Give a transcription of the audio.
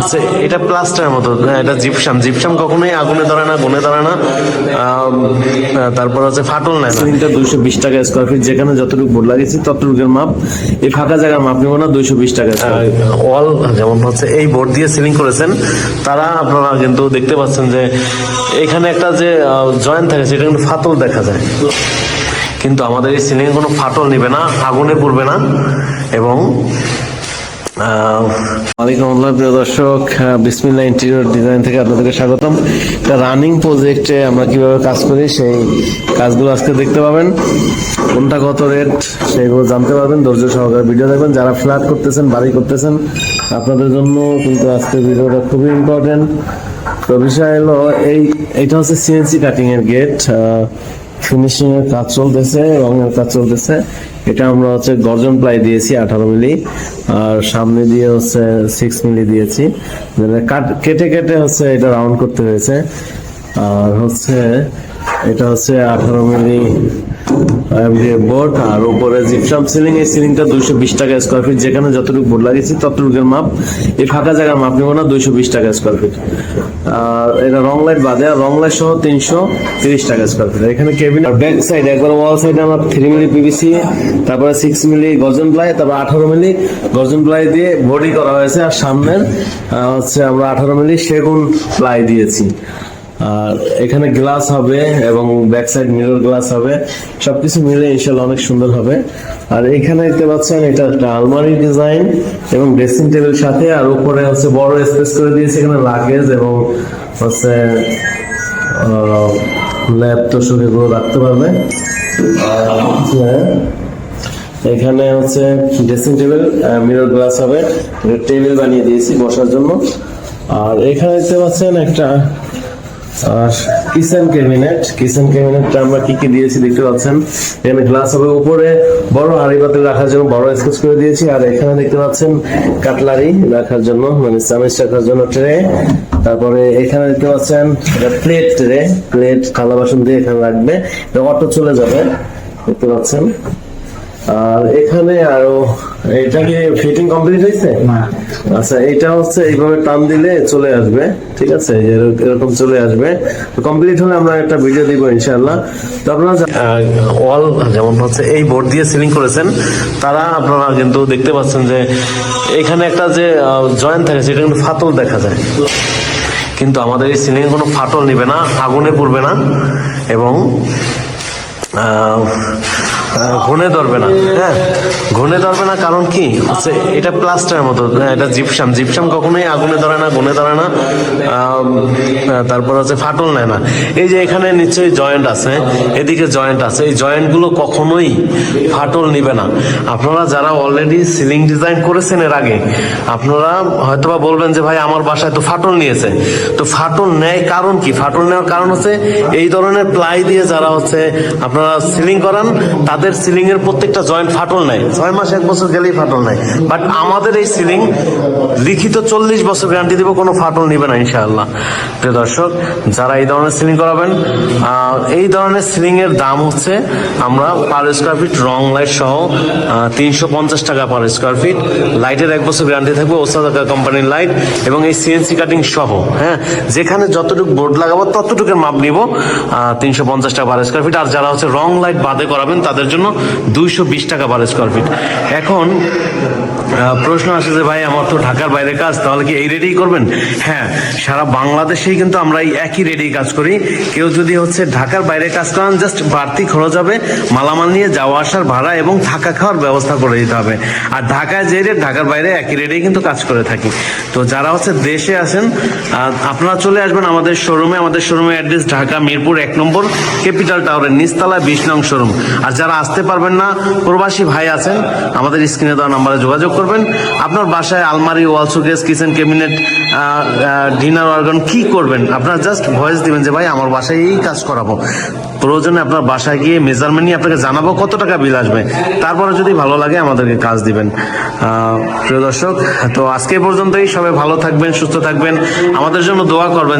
আচ্ছা, এটা প্লাস্টারের মতো হ্যাঁ, এটা জিপসাম জিপসাম কখনোই আগুনে ধরে না গুনে ধরে না। তারপর হচ্ছে ফাটল নেয় সিলিংটা দুইশো বিশ টাকা স্কোয়ার ফিট যেখানে যতটুকু বোর্ড লাগিয়েছি ততটুকুর মাপ। এই ফাঁকা জায়গার মাপ নেব না দুইশো বিশ টাকা ওয়াল যেমন হচ্ছে এই বোর্ড দিয়ে সিলিং করেছেন তারা আপনারা কিন্তু দেখতে পাচ্ছেন যে এখানে একটা যে জয়েন্ট থাকে সেটা কিন্তু ফাটল দেখা যায়। কিন্তু আমাদের এই সিলিংয়ে কোনো ফাটল নেবে না আগুনে পড়বে না। এবং বিসমিল্লা ইন্টেরিয়র ডিজাইন থেকে আপনাদেরকে স্বাগতম। রানিং প্রজেক্টে আমরা কাজ করি, সেই কাজগুলো দেখতে পাবেন। কোনটা কত রেট সেইগুলো জানতে পারবেন। ধৈর্য সহকারে ভিডিও দেখবেন। যারা ফ্ল্যাট করতেছেন, বাড়ি করতেছেন, আপনাদের জন্য কিন্তু আজকে ভিডিওটা খুবই ইম্পর্টেন্ট তো বিষয় হলো এই, এটা হচ্ছে সিএনসি কাটিং এর গেট ফিনিশিং এর কাজ চলতেছে, রঙের কাজ চলতেছে। এটা আমরা হচ্ছে গর্জন প্লাই দিয়েছি আঠারো মিলি, আর সামনে দিয়ে হচ্ছে সিক্স মিলি দিয়েছি। মানে কাট- কেটে কেটে হচ্ছে এটা রাউন্ড করতে হয়েছে। আর হচ্ছে এটা হচ্ছে আঠারো মিলি বোর্ড আর উপরে জিপসাম সিলিং এই সিলিংটা দুইশো বিশ টাকা স্কোয়ার ফিট যেখানে যতটুকু বোর্ড লাগিয়েছি, ততটুকুর মাপ। এই ফাঁকা জায়গার মাপ নেব না, দুইশো বিশ টাকা স্কোয়ার ফিট আর এটা রং লাইট বাদে, আর রং লাইট সহ তিনশো তিরিশ টাকা স্কোয়ার ফিট এখানে কেবিন আর ব্যাক সাইড একবার ওয়াল সাইডে আমার থ্রি মিলি পিভিসি তারপরে সিক্স মিলি গর্জন প্লাই, তারপর আঠারো মিলি গর্জন প্লাই দিয়ে বডি করা হয়েছে। আর সামনের হচ্ছে আমরা আঠারো মিলি সেগুন প্লাই দিয়েছি। আর এখানে গ্লাস হবে এবং ব্যাক সাইড মিরর গ্লাস হবে। সবকিছু মিলে ইনশাল্লাহ অনেক সুন্দর হবে। আর এখানে দেখতে পাচ্ছেন এটা একটা আলমারি ডিজাইন এবং ড্রেসিং টেবিল সাথে আর উপরে হচ্ছে বড় স্পেস করে দিয়েছে এখানে লাগেজ এবং হচ্ছে ল্যাপটপ এগুলো রাখতে পারবে। এখানে হচ্ছে ড্রেসিং টেবিল মিরর গ্লাস হবে। টেবিল বানিয়ে দিয়েছি বসার জন্য। আর এখানে দেখতে পাচ্ছেন একটা কিচেন ক্যাবিনেট, কিচেন ক্যাবিনেটটা আমরা কি কি দিয়েছি দেখতে পাচ্ছেন? এখানে গ্লাস হবে উপরে, বড় হাড়ি পাতিল রাখার জন্য বড় স্কেচ করে দিয়েছি, আর এখানে দেখতে পাচ্ছেন কাটলারি রাখার জন্য মানে চামিচ রাখার জন্য ট্রে তারপরে এখানে দেখতে পাচ্ছেন প্লেট ট্রে প্লেট থালা বাসন দিয়ে এখানে রাখবে অটো চলে যাবে, দেখতে পাচ্ছেন। আর এখানে আরও এটা কি ফিটিং কমপ্লিট হয়েছে? আচ্ছা এটা হচ্ছে এইভাবে টান দিলে চলে আসবে ঠিক আছে? এই এরকম চলে আসবে। কমপ্লিট হলে আমরা একটা ভিডিও দিব ইনশাআল্লাহ। তো আপনারা ওয়াল যেমন হচ্ছে এই বোর্ড দিয়ে সিলিং করেছেন তারা আপনারা কিন্তু দেখতে পাচ্ছেন যে এখানে একটা যে জয়েন্ট থাকে সেটা কিন্তু ফাটল দেখা যায়। কিন্তু আমাদের এই সিলিং কোনো ফাটল নেবে না আগুনে পড়বে না এবং ঘুনে ধরবে না। হ্যাঁ ঘুনে ধরবে না কারণ কি? হচ্ছে এটা প্লাস্টারের মতো হ্যাঁ, এটা জিপসাম জিপসাম কখনোই আগুনে ধরে না গুনে ধরে না। তারপর হচ্ছে ফাটল নেয় না। এই যে এখানে নিশ্চয়ই জয়েন্ট আছে এদিকে জয়েন্ট আছে। এই জয়েন্টগুলো কখনোই ফাটল নিবে না। আপনারা যারা অলরেডি সিলিং ডিজাইন করেছেন এর আগে আপনারা হয়তোবা বলবেন যে ভাই আমার বাসায় তো ফাটল নিয়েছে। তো ফাটল নেয় কারণ কি? ফাটল নেওয়ার কারণ হচ্ছে এই ধরনের প্লাই দিয়ে যারা হচ্ছে আপনারা সিলিং করান তাদের সিলিং এর প্রত্যেকটা জয়েন্ট ফাটল নেয় ছয় মাস এক বছর গেলেই ফাটল নেয় বাট আমাদের এই সিলিং লিখিত চল্লিশ বছর গ্যারান্টি দিব কোনো ফাটল নিবে না ইনশাআল্লাহ। প্রিয় দর্শক যারা এই ধরনের সিলিং করাবেন এই ধরনের সিলিং এর দাম হচ্ছে আমরা পার স্কোয়ার ফিট রং লাইট সহ তিনশো পঞ্চাশ টাকা পার স্কোয়ার ফিট লাইটের এক বছর গ্যারান্টি থাকবে ওসাদাকা কোম্পানির লাইট এবং এই সিএনসি কাটিং সহ হ্যাঁ? যেখানে যতটুকু বোর্ড লাগাবো ততটুকুর মাপ নিব তিনশো পঞ্চাশ টাকা পার স্কোয়ার ফিট আর যারা হচ্ছে রং লাইট বাদে করাবেন তাদের জন্য দুইশো বিশ টাকা পার স্কোয়ার ফিট এখন প্রশ্ন আসে যে ভাই, আমার তো ঢাকার বাইরে কাজ, তাহলে কি এই রেটেই করবেন? হ্যাঁ সারা বাংলাদেশেই কিন্তু আমরা এই একই রেটেই কাজ করি। কেউ যদি হচ্ছে ঢাকার বাইরে কাজ করান জাস্ট বাড়তি খরচ হবে, মালামাল নিয়ে যাওয়া আসার ভাড়া এবং থাকা খাওয়ার ব্যবস্থা করে দিতে হবে। আর ঢাকায় যে রেট, ঢাকার বাইরে একই রেটেই কিন্তু কাজ করে থাকি। তো যারা হচ্ছে দেশে আছেন আপনারা চলে আসবেন আমাদের শোরুমে আমাদের শোরুমের অ্যাড্রেস ঢাকা মিরপুর এক নম্বর ক্যাপিটাল টাওয়ারের নিচতলায় বিশ নং শোরুম আর যারা আসতে পারবেন না। প্রবাসী ভাই আছেন, আমাদের স্ক্রিনে দেওয়া নাম্বারে যোগাযোগ করবেন। আপনার বাসায় আলমারি, wall, showcase, kitchen, cabinet dinner, organ কি করবেন? আপনারা জাস্ট ভয়েস দিবেন যে, ভাই, আমার বাসায় এই কাজ করাবো। প্রয়োজনে আপনার বাসায় গিয়ে মেজারমেন্ট নিয়ে আপনাকে জানাব কত টাকা বিল আসবে। তারপরে যদি ভালো লাগে, আমাদেরকে কাজ দিবেন। প্রিয় দর্শক, তো আজকে পর্যন্তই সবাই ভালো থাকবেন, সুস্থ থাকবেন। আমাদের জন্য দোয়া করবেন